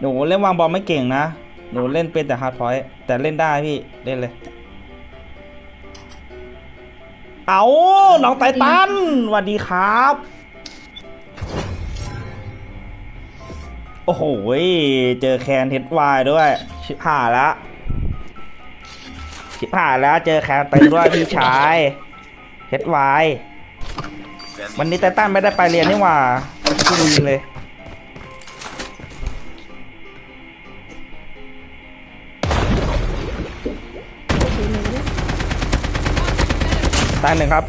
หนูเล่นวางบอลไม่เก่งนะ หนูเล่นเป็นแต่ฮาร์ดพอยต์แต่เล่นได้พี่ เล่นเลย เอาน้องไตตันสวัสดีครับ โอ้โห เจอแคนเฮดวายด้วย ชิบหายแล้วชิบหายแล้ว เจอแคนตึงด้วยพี่ชายเฮดวายวันนี้ไตตันไม่ได้ไปเรียนนี่หว่าพี่ยิงเลยายหนึ่งครับ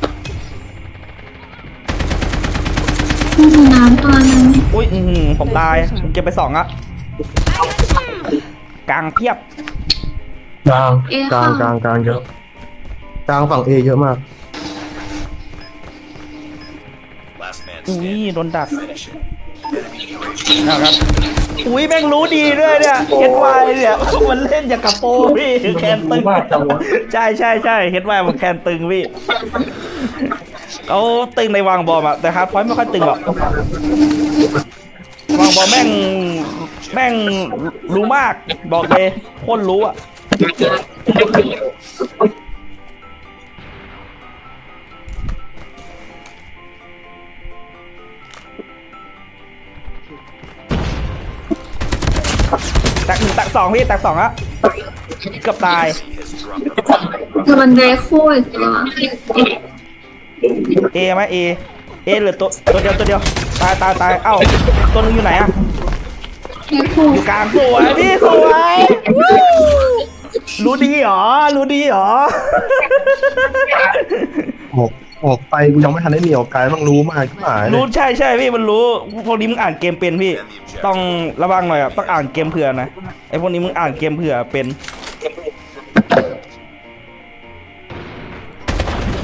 ห้องน้ำตัวหนึงอุ้ยอื้อหือผมตายผมเก็บไปสองอะกลางเพียบกลางกลางกลางกลางเยอะกลางฝั่งเอเยอะมาก Last man อุ้ย standing. โดนดัก Finish it. Enemy UAV นะครับ อุ้ยแม่งรู้ดีด้วยเนี่ยเฮดไวเนี่ยมันเล่นอย่างกับโปรพี่แคนตึงใช่ใช่ใช่เฮดไวมันแคนตึงพี่เขาตึงในวางบอลอะแต่ฮาร์ดพอยต์ไม่ค่อยตึงหรอกวางบอลแม่งแม่งรู้มากบอกเลยโคตรรู้อะ แตกหนึ่งแตกสองพี่แตกสองอะเกือบตาย has dropped the คือบันไดคู่อีกตัวเอไหมเอเอเหลือตัวตัวเดียวตัวเดียวตายตายตายเอ้าตัวนึงอยู่ไหนอะไดคู่อยู่กลางสวยพี่สวยวู้รู้ดีเหรอรู้ดีเหรอออก ออกไปกูยังไม่ทันได้เหนียวไกลต้องรู้มากที่หายรู้ใช่ใช่พี่มันรู้พวกนี้มึงอ่านเกมเป็นพี่ ต้องระวังหน่อยอะต้องอ่านเกมเผื่อนะไอพวกนี้มึงอ่านเกมเผื่อเป็น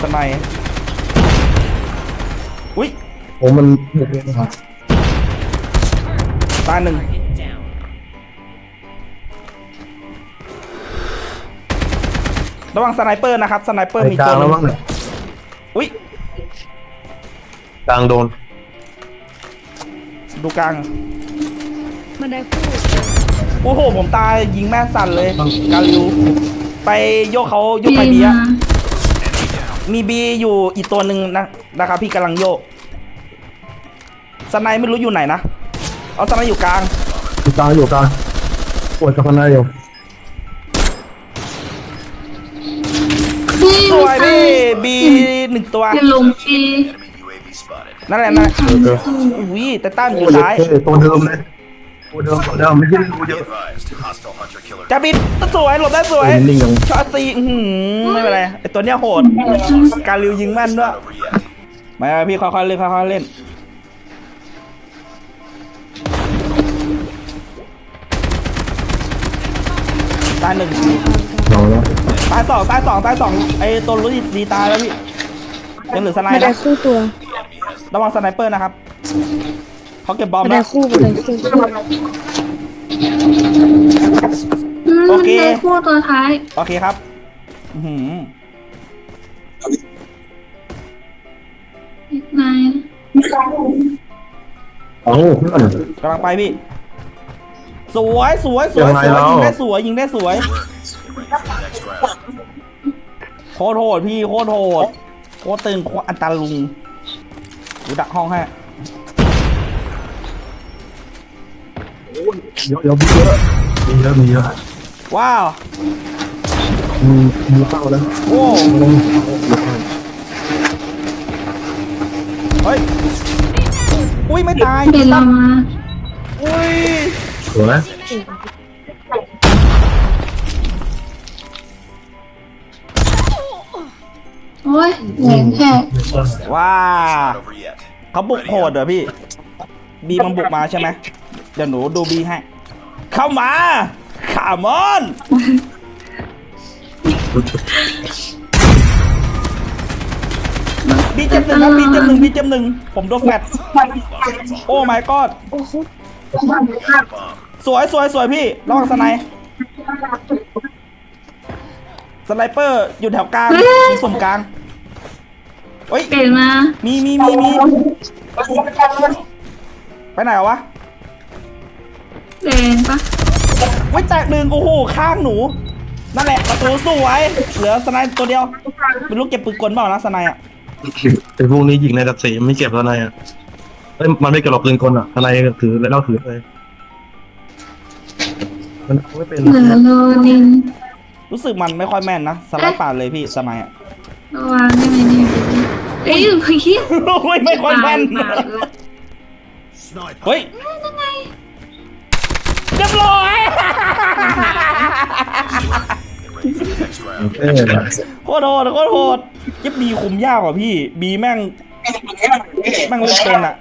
ทำไมอุ้ยโอ้มันเด็กเลยนะครับตาหนึ่งระวังสไนเปอร์นะครับสไนเปอร์ไปมีกลาตัวงหแล้วนึงมั้งเนี่ย อุ้ยกลางโดน ดูกลางบันไดคู่โอ้โห ผมตายยิงแม่นสั่นเลยกาลิวไปโยกเขาโยกไปเอบีมาอะมีบีอยู่อีกตัวหนึ่งนะนะครับพี่กำลังโยกสไนไม่รู้อยู่ไหนนะ เอาสไนอยู่กลางอยู่กลางอยู่กลางปวดกับพันหน้าอยู่ พี่สวยไม่พี่ใช่บีหนึ่งตัวเป็นลมพี่ enemy UAV spotted. นั่นแหละนั่นแหละอุ้ยแต่ตั้นอยู่โอ้ยซ้ายเท่ตัวเดิมเลยตัวเดิมตัวเดิมไม่ใช่รู้เย Be อะ advised, hostile hunter killer. จะบิดสวยหลบได้สวยเออนิ่งจังช็อตซีอื้อหือไม่เป็นไรไอตัวเนี้ยโหด กาลิวยิงแม่นด้วย Not over yet. มาพี่ค่อยๆเล่นค่อยๆเล่นตายหนึ่งเอาแล้วตายสองตายสองตายสองไอ้ตัวรู้ดีตายแล้วพี่ยังเหลือสไนบันด์ไดนะคู่ตัวระวังสไนเปอร์นะครับเขาเก็บบอมบันไดแล้ว คู่บันไดคู่อืมโอเคบันไดคู่ตัวท้าย โอเคครับ อื้อหืออีกนายเอ้าเพื่อน กำลังไปพี่ สวยสวยสวยยังไงสวยเรายิ ยิงได้สวยยิงได้สวย โคตรโหดพี่โคตรโหดโคตรตึงโคตรอันตาลุงดูดักห้องให้เยอะเยอะมีเยอะมีเยอะมีเยอะว้าวมีมีเข้าแล้วโอ้เฮ้ยอุ้ยไม่ตายเป็นเรามาอุ้ยสวย โอ้ยแหงแค่ ว้า Not over yet. เขาบุกโหดเหรอพี่ บีมันบุกมาใช่ไหมเดี๋ยวหนูดูบีให้ เข้ามาขามอนบีเจ็บหนึ่งครับบีเจ็บหนึ่งบีเจ็บหนึ่งผมโดนแฟดโอ้ my god โอ้โห Bomb. สวยสวยสวยพี่ระวังสไนป์ สไนเปอร์อยู่แถวกลางมีสุ่มกลางเฮ้ย เปลี่ยนมามีมีมีมีไปไหนวะแรงปะไว้แตกหนึ่งโอ้โห ข้างหนู นั่นแหละประตูสวยเหลือสไนด์ตัวเดียวเป็นลูกเก็บปืนกลเปล่านะสไนด์อะไอ้พวกนี้ยิงในดับสีไม่เก็บอะไรอะเอ้ยมันไม่เก็บหรอกปืนกลอะ อะไรถือแล้วเราถือเลยมันไม่เป็นเหลือโลนึง รู้สึกมันไม่ค่อยแม่นนะสไลด์ป่าดเลยพี่สไนด์อะระวังได้ไหมเนี่ยเอ้ยพี่โอ้ยไม่ค่อยแม่นตายละ Sniper. เฮ้ยเรียบร้อย Get ready for the next round. เออโคตรโหดโคตรโหดยิบบีคุมยากกว่าพี่ บีแม่งแม่งเล่นเป็นอะ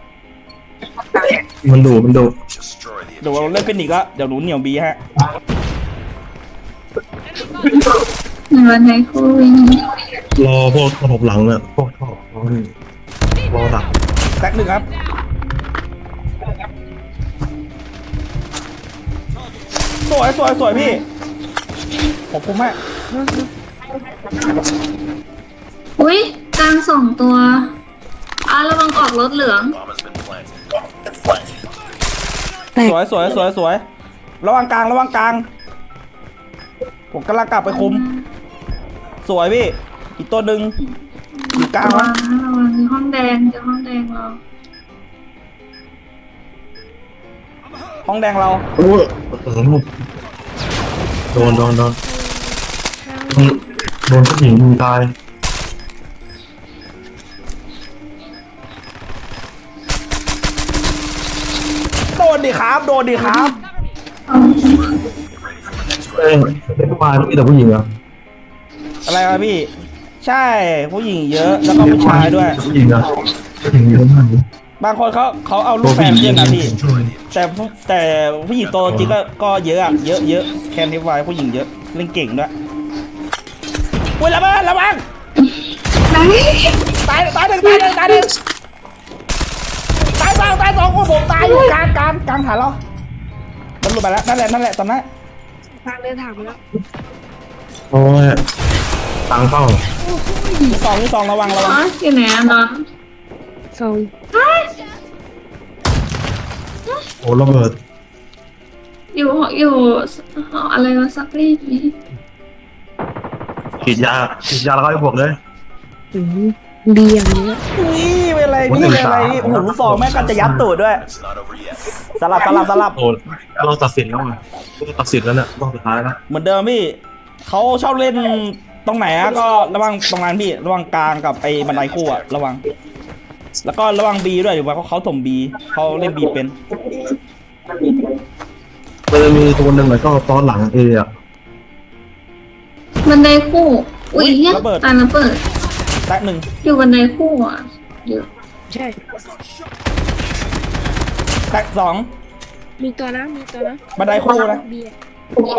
มันดูมันดู Destroy the เดี๋ยวเราเล่นเป็นอีกแล้วเดี๋ยวหนูเหนียวบีฮะเห มือนวันไหนโควิดรอพวกระบบหลังอะพวกท่อรอหนึ่งรอหลังแตกหนึ่งครับสวยสวยสวยพี่ขอบคุณมากอุ้ยกลางสองตัวอะระวังออกรถเหลือง bomb has been planted. สวยสวยสวยสวยระวังกลางระวังกลาง ผมกำลังกลับไปคุม สวยพี่ อีกตัวหนึ่งอยู่กลางระวัวะงนะระวังคือห้องแดงเจอห้องแดงเราห้องแดงเรา โอ้ยโดนโดนโดนโดนผู้หญิงยิงตายโดนดิครับ โดนดิครับ เอ้ย เป็นผู้ชายมีแต่ผู้หญิงเหรออะไรวะพี่ ใช่ผู้หญิงเยอะแล้วก็ผู้ชายด้วย ผู้หญิงเหรอผู้หญิงเยอะมากเลย บางคนเขาเขาเอาลูกแฟนเล่นนะพี่ แต่ผู้แต่ผู้หญิงโตจริงก็ก็เยอะอะเยอะเยอะแคนทิฟายผู้หญิงเยอะเล่นเก่งด้วยอุ้ยระเบิดระวังไหนตายตายหนึ่งตายหนึ่งตายหนึ่งตายสองตายสองโอ้ผมตายอยู่กลางกลางกลางฐานเรามันหลุดไปแล้วนั่นแหละนั่นแหละตอนนั้น ทางเดินทางไปแล้วโอ้ยตังเข้าที่สองที่สองระวังระวัอ๋งออยู่ไหนอะน้องสองโอ้ระเบิดอยู่อยู่อะไรวะซักรีดนี่ฉีดยาฉีดยาแล้วก็ให้บวกเลย อืมดีอย่างนี้นี่เป็นไรนี่เป็นไรนี่โอ้โหลูกสองแม่งก็จะยัดตูดด้วย It's not over yet. สลับสลับสลับโอ้เราตัดสินแล้วไงเรา ตัดสินแล้วเนี่ยรอบสุดท้ายแล้วเหมือนเดิมพี่เขาชอบเล่นตรงไหนอะก็ระวังตรงนั้นพี่ระวังกลางกับไอ้บันไดคู่อะระวัง แล้วก็ระวังบีด้วยอยู่ว่าเขาเขาถมบีเขาเล่นบีเป็นมันจะมีตัวหนึ่งแล้วก็ตอนหลังเออะบันไดคู่ อุ้ยอุ๊ยเนี่ยระเบิด ตายระเบิด แตกหนึ่งอยู่บันไดคู่อะเยอะใช่แตกสอง มีตัวนะ มีตัวนะบันไดคู่นะ เบียร์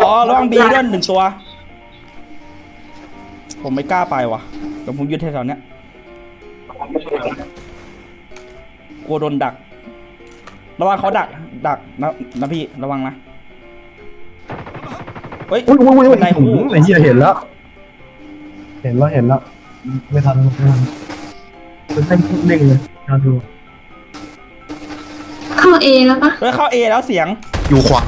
อ๋อระวังบีด้วยหนึ่งตัว ผมไม่กล้าไปว่ะเดี๋ยวผมยืดแถวๆเนี้ยกลัวโดนดัก ระวังเขาดัก ดักนะนะพี่ระวังนะ เฮ้ย อุ้ยอุ้ยอุ้ยบันไดคู่ไอ้เหี้ยเห็นแล้ว เห็นแล้วเห็นแล้ว ไม่ทันไม่ทันเป็นแม่งเด้งเลยน่าดู เข้าเอแล้วปะเฮ้ยเข้าเอแล้วเสียงอยู่ขวา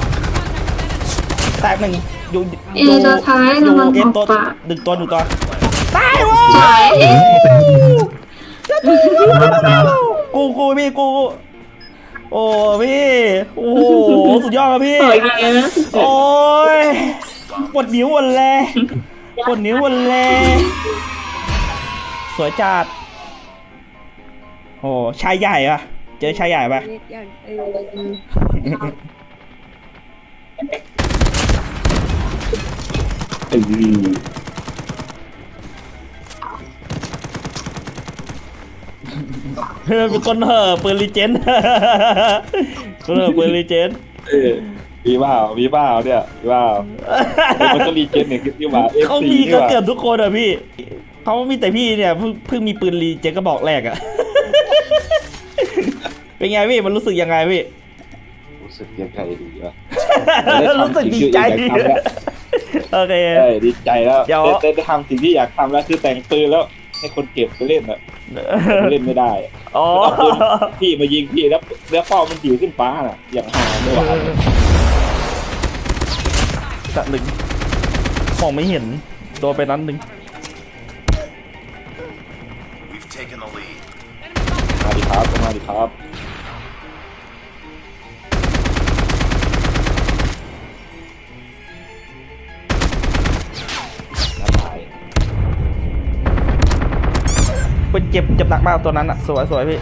แตกหนึ่งอยู่เอตัวท้ายอยู่ระวังเอออกตัวปากหนึ่งตัวหนึ่งตัวตายเว้สวยยชนะแล้วชนะแล้วกูกูพี่กู โอ้พี่โอ้โหสุดยอดครับพี่ สวยไงนะโอ้ยปวดนิ้วหมดเลยปวดนิ้วหมดเลยสวยจัดโอ้ชายใหญ่ปะ เจอชายใหญ่ปะเล็กอย่างเออเออเออเป็นคนเห่อปืนลีเจนคนเห่อปืนลีเจนเออมีเปล่ามีเปล่าเนี่ยมีเปล่าเออมันก็รีเจนเนี่ยคือที่ว่า FC เขามีนี่ก็ว่าเกือบทุกคนอะพี่เขามีแต่พี่เนี่ยเพิ่งเพิ่งมีปืนรีเจนกระบอกแรกอะ เป็นไงพี่มันรู้สึกยังไงพี่ รู้สึกยังไงดีวะ รู้สึกดีใจสิ่งที่อยากทำแล้วโอเค ใช่ดีใจแล้วเดี๋ยวได้ได้ได้ทำสิ่งที่อยากทำแล้วคือแต่งปืนแล้ว ให้คนเก็บไปเล่นอะเล่นไม่ได้อะอ๋อเอาปืนพี่มายิงพี่แล้วแล้วเป้ามันอยู่ขึ้นฟ้าน่ะ อย่างหาไม่ไหวจะหนึ่งมองไม่เห็นโดนไปนั้นหนึ่ง We've taken the lead. มาดิครับมาดิครับ เจ็บเจ็บหนักมากตัวนั้นอะสวยสวยพี่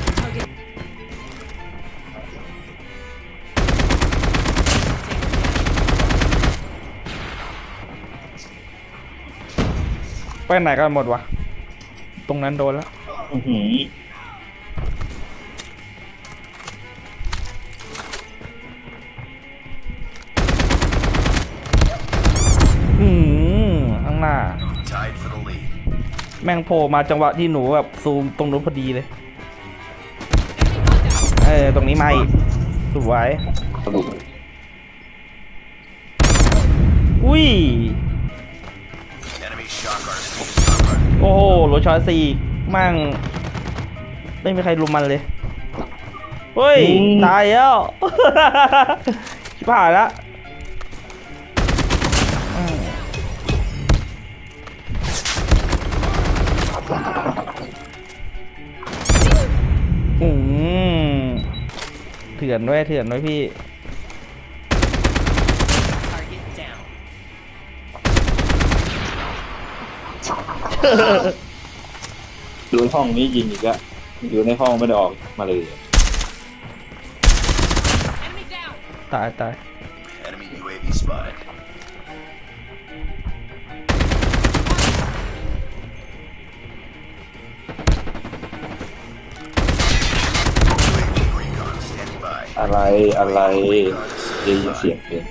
ไปไหนกันหมดวะ ตรงนั้นโดนแล้ว อื้อหืออื แม่งโผล่มาจังหวะที่หนูแบบซูมตรงนู้นพอดีเลย เออ ตรงนี้มาอีกสวยสรุปอุ้ย Enemy shock artist is not running. โอ้โหโรชอยสี่มั่ง ไม่มีใครรุมมันเลย เฮ้ย ตายแล้ว ชิบหายละ ถื่อนไว้ยเถื่อนไว้ยพี่อยู่ในห้องนี้ยิงอีกแล้วอยู่ในห้องไม่ได้ออกมาเลย ตายตาย อะไรอะไรได้ยินเสียงเป็น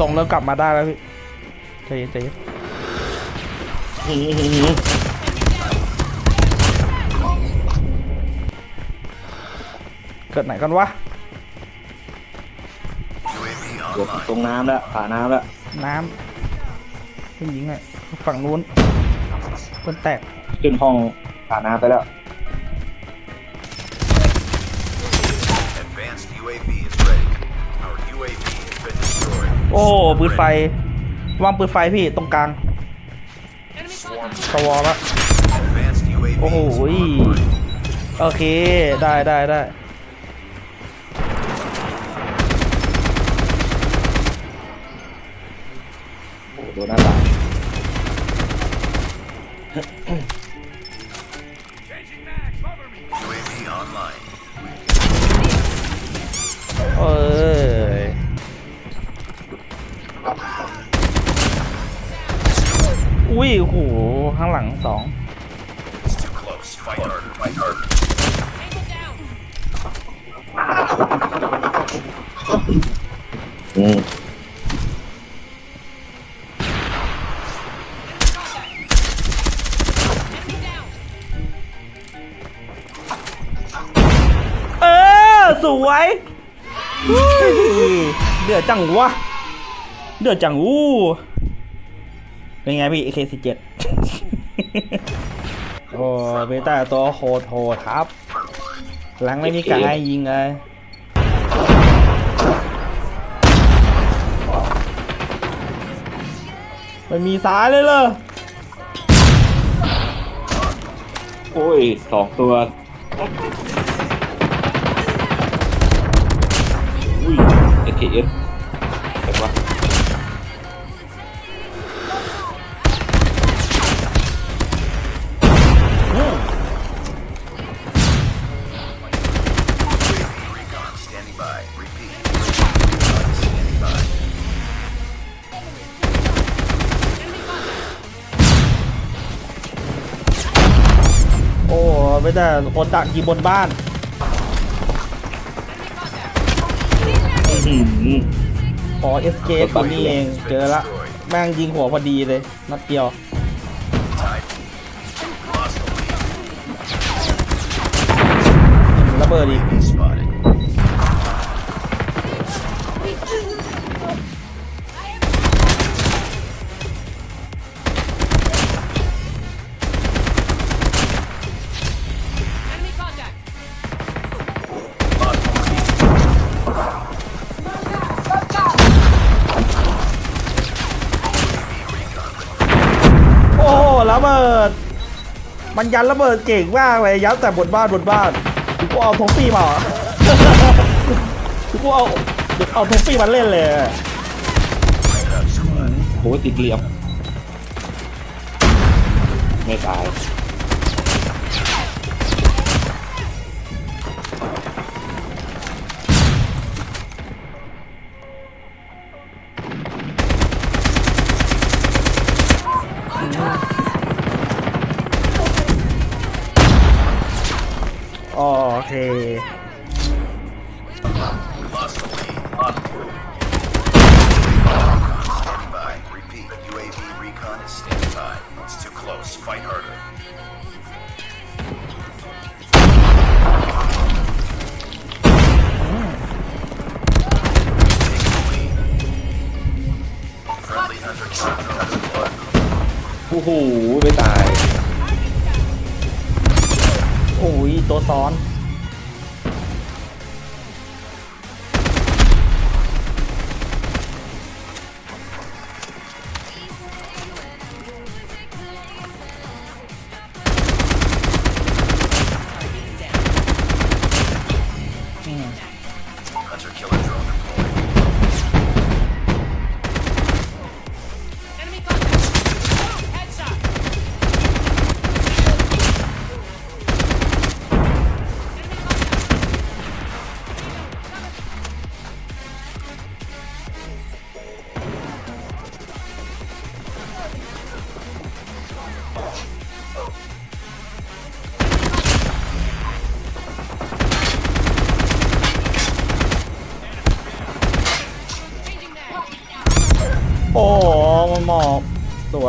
ส่งแล้วกลับมาได้แล้วพี่ใจเย็นใจเย็นเกิดไหนกันวะ UAV เดี๋ยว online. ตรงน้ำแล้วผ่าน้ำแล้วน้ำ ผู้หญิงอะฝั่งนู้นคนแตกขึ้นห้องผ่าน้ำไปแล้ว Advanced UAV is ready. Our UAV has been destroyed. โอ้โหปืนไฟ วางปืนไฟพี่ตรงกลาง Swarm สวอลละ advanced UAV โอ้โห is online. โอเค ได้ได้ได้ โอ้โหโดนหน้าต่าง UAV online. เอ้ยอุ้ยโอ้โหข้างหลังสอง It's too close. Fight harder. Fight harder. อืม เดือดจังวะ เดือดจังอู้เป็นไงพี่ AK47 โอ้เบต้าตัวโหดโหดครับ หลังไม่มีกายยิงเลยไม่มีสายเลยเหรอโอ้ยสองตัว พีเอ็เห็นปะโอ้ ไม่ได้คนดักอยู่บนบ้าน อ๋อ SK ตัวนี้เองเจอละแม่งยิงหัวพอดีเลยนัดเดียว Tied. Lost the lead. ระเบิดอีก มันยันระเบิดเก่งมากเลยยันแต่บนบ้านบนบ้านกูเอาทงฟี่มากูเอาเอาทงฟี่มาเล่นเลยโอ้ติดเหลี่ยมไม่ตาย โอ้โหไม่ตาย โอ้ยตัวซ้อน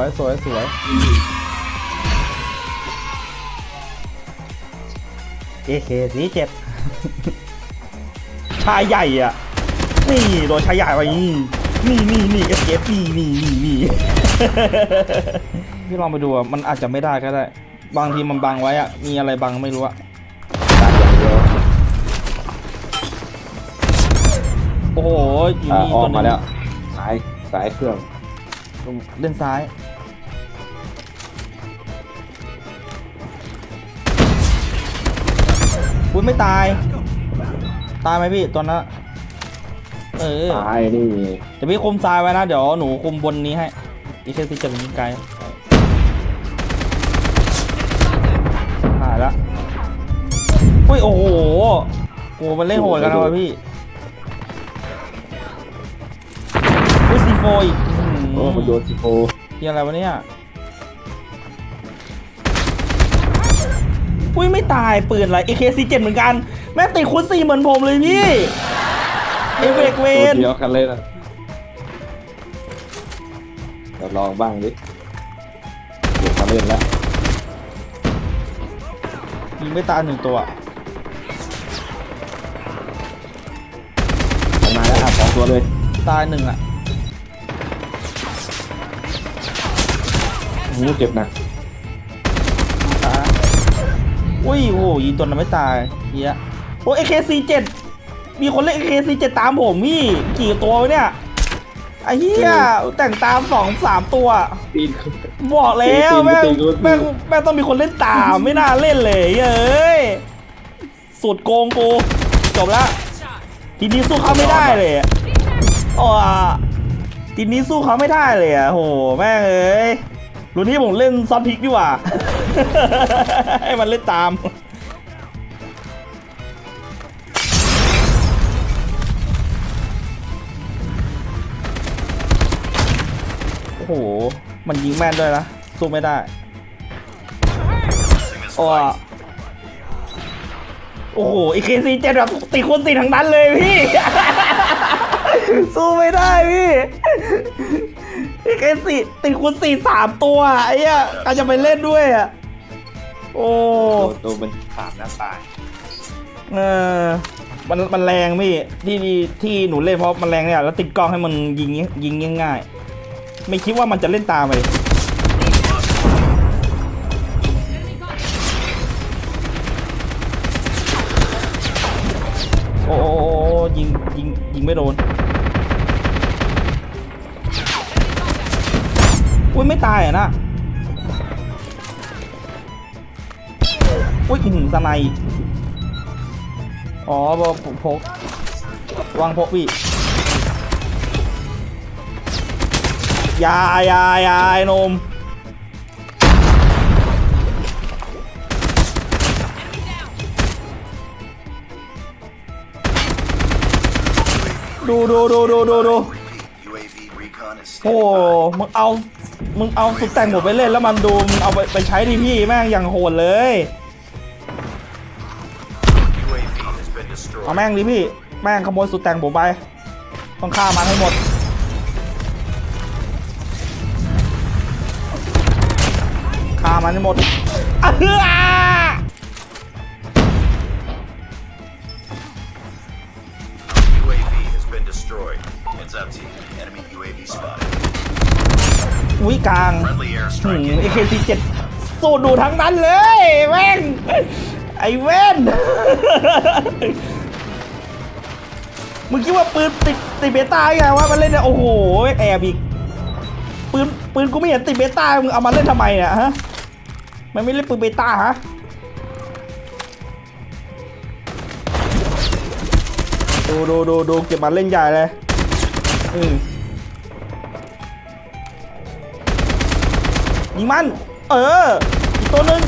วยสวยสวยเอเคสีเจ็ดชายใหญ่อะ นี่โดนชายใหญ่ไปนี่นี่นี่นี่เอฟเอฟนี่นี่นี่นี่พี่ลองไปดูอะมันอาจจะไม่ได้ก็ได้ บางทีมันบังไว้อะ มีอะไรบังไม่รู้อะตายอย่างเดียวโอ้โหอยู่อ่านี่ออตักวหนึมางแล้วสายสายเครื่อง เล่นซ้าย ไม่ตาย ตายไหมพี่ตัวนั้นเออตายนี่เดี๋ยวพี่คุมซ้ายไว้นะ เดี๋ยวหนูคุมบนนี้ให้อีเคซีจะเป็นยิงไกลหายละอุ้ยโอ้โหโหมันเล่นโหดกันนะวะพี่อุ้ยซีโฟอีกโอ้มันโยนสิโฟเฮียอะไรวะเนี่ย ยไม่ตายปืนอะไร AK47 เหมือนกัน แม่งติดคูณสี่เหมือนผมเลยพี่เอเวกเวตัวนเดียวกันเลยนะเดี๋ยวลองบ้างดิเดี๋ยวมาเล่นแล้วยิงไม่ตายหนึ่งตัวมันมาแล้วอะสองตัวเลยตายหนึ่งอะโอ้โหเจ็บหนัก อุ้ยโอ้โหยิงตัวนั้นไม่ตายเฮียโอ้ AK47 มีคนเล่น AK47 ตามผมพี่กี่ตัววะเนี่ยไอ้เหี้ยแต่งตามสองสามตัวตีนบอกแล้วตีนแม่งตีนตีนแม่งแม่งต้องมีคนเล่นตามไม่น่าเล่นเลยเอ้ยสุดโกงกูจบละทีนี้สู้เขาไม่ได้เลยอะโอ้อะทีนี้สู้เขาไม่ได้เลยอะโหแม่งเอ้ยรุ่นนี้ผมเล่นซอฟพิกดีกว่า ให้มันเล่นตาม โอ้โห มันยิงแม่นด้วยนะ สู้ไม่ได้โอ้โอ้โหอีเคซีเจ็ดแบบติดคนติทั้งนั้นเลยพี่ สู้ไม่ได้พี่อีเคซีติดคนสี่สามตัวไอ้เหี้ยการจะไปเล่นด้วยอะ โอ้ตัวตัวมันสามหน้าตายเออมันมันแรงพี่ที่ที่หนูเล่นเพราะมันแรงเนี่ยแล้วติดกล้องให้มันยิงยิงง่ายๆไม่คิดว่ามันจะเล่นตามไปโอ้โอ้โอ้โอ้ยิงยิงยิงไม่โดนอุ้ยไม่ตายอะนะ อุ้ยอื้อหือสไนด์อ๋อบอกผมพกวางพกพี่อยาอยาอยาไอ้หนมดูดูดูดูดูดู Repeat, UAV recon is โอ้ standing by. มึงเอา มึงเอาสุดแต่งหมดไปเล่นแล้วมันดู มึงเอาไปไปใช้ดิพี่แม่งอย่างโหดเลย เอาแม่งดิพี่ แม่งขโมยสุดแต่งผมไป ต้องฆ่ามันให้หมด ฆ่ามันให้หมดอะเฮือ UAV has been destroyed. Heads up team. Enemy UAV spotted. อุ้ยกลาง Friendly หื airstrike ม in. AK47 สู้ดูทั้งนั้นเลยแม่งไอ้เว้น มึงคิดว่าปืนติดติดเบต้าไงวะมันเล่นเนี่ยโอ้โหแอบอีกปืนปืนกูไม่เห็นติดเบต้ามึงเอามาเล่นทำไมเนี่ยฮะมันไม่เล่นปืนเบต้าฮะดูดูดูดูเก็บมาเล่นใหญ่เลยอืมยิงมัน เอออีกตัวหนึ่ง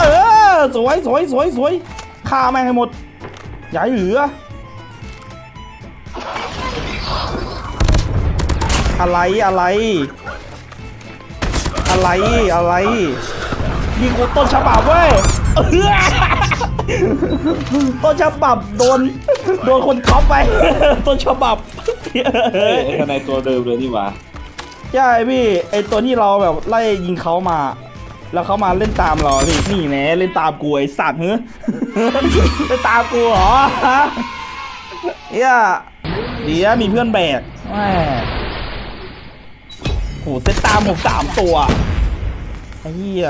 เออ สวยสวยสวยสวยฆ่าแม่งให้หมดอย่าให้เหลือ อะไรอะไร อะไรอะไรยิงกูต้นฉบับเว้ยเอื้อต้นฉบับโดนโดนคนท็อปไป ต้นฉบับเฮ้ยไอ้ทนายตัวเดิมเลยนี่หว่าใช่พี่ไอตัวที่เราแบบไล่ยิงเขามา แล้วเขามาเล่นตามเราพี่นี่แน่เล่นตามกูไอสัตว์เฮ้ยเล่นตามกูเหรอฮะเฮียดีนะมีเพื่อนแบกแม่โหเซตตามผมสามตัวไอ้เหี้ย